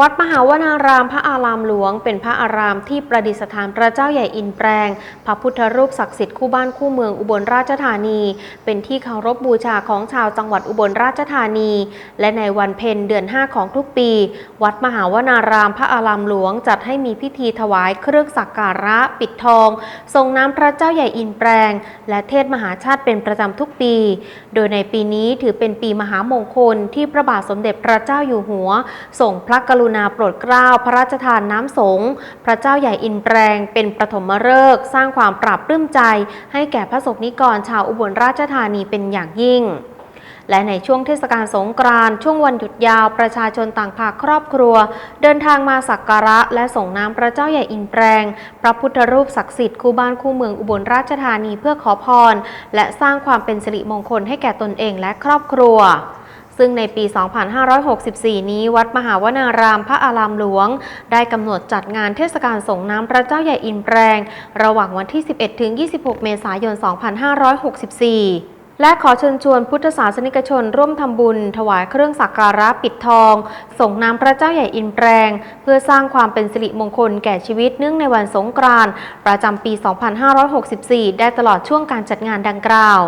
วัดมหาวนารามพระอารามหลวง เป็นพระอารามที่ประดิษฐานพระเจ้าใหญ่อินแปลง พระพุทธรูปศักดิ์สิทธิ์คู่บ้านคู่เมืองอุบลราชธานี เป็นที่เคารพบูชาของชาวจังหวัดอุบลราชธานี และในวันเพ็ญเดือน 5 ของทุกปี วัดมหาวนารามพระอารามหลวง จัดให้มีพิธีถวายเครื่องสักการะปิดทองทรงน้ำพระเจ้าใหญ่อินแปลง และเทศมหาชาติเป็นประจำทุกปี โดยในปีนี้ถือเป็นปีมหามงคลที่พระบาทสมเด็จพระเจ้าอยู่หัวส่งพระกรุณาโปรดเกล้าพระราชทานน้ำสงฆ์พระเจ้าใหญ่อินแปลงเป็นปฐมฤกษ์สร้างความปรับปลื้มใจ ให้แก่พระสงฆ์นิกรชาวอุบลราชธานีเป็นอย่างยิ่งและในช่วงเทศกาลสงกรานต์ช่วงวันหยุดยาวประชาชนต่างพาครอบครัว เดินทางมาสักการะ และส่งน้ำพระเจ้าใหญ่อินแปลงพระพุทธรูปศักดิ์สิทธิ์คู่บ้านคู่เมืองอุบลราชธานีเพื่อขอพร และสร้างความเป็นสิริมงคลให้แก่ตนเองและครอบครัว ซึ่งในปี 2564 นี้วัดมหาวนารามพระอารามหลวง ได้กำหนดจัดงานเทศกาลส่งน้ำพระเจ้าใหญ่อินแปลงระหว่างวันที่ 11 ถึง 26 เมษายน 2564และขอเชิญชวนพุทธศาสนิกชนร่วมทำบุญ ถวายเครื่องสักการะปิดทอง ส่งน้ำพระเจ้าใหญ่อินแปลงเพื่อสร้างความเป็นสิริมงคลแก่ชีวิตเนื่องในวันสงกรานต์ประจำปี 2564 ได้ตลอดช่วงการจัดงานดังกล่าว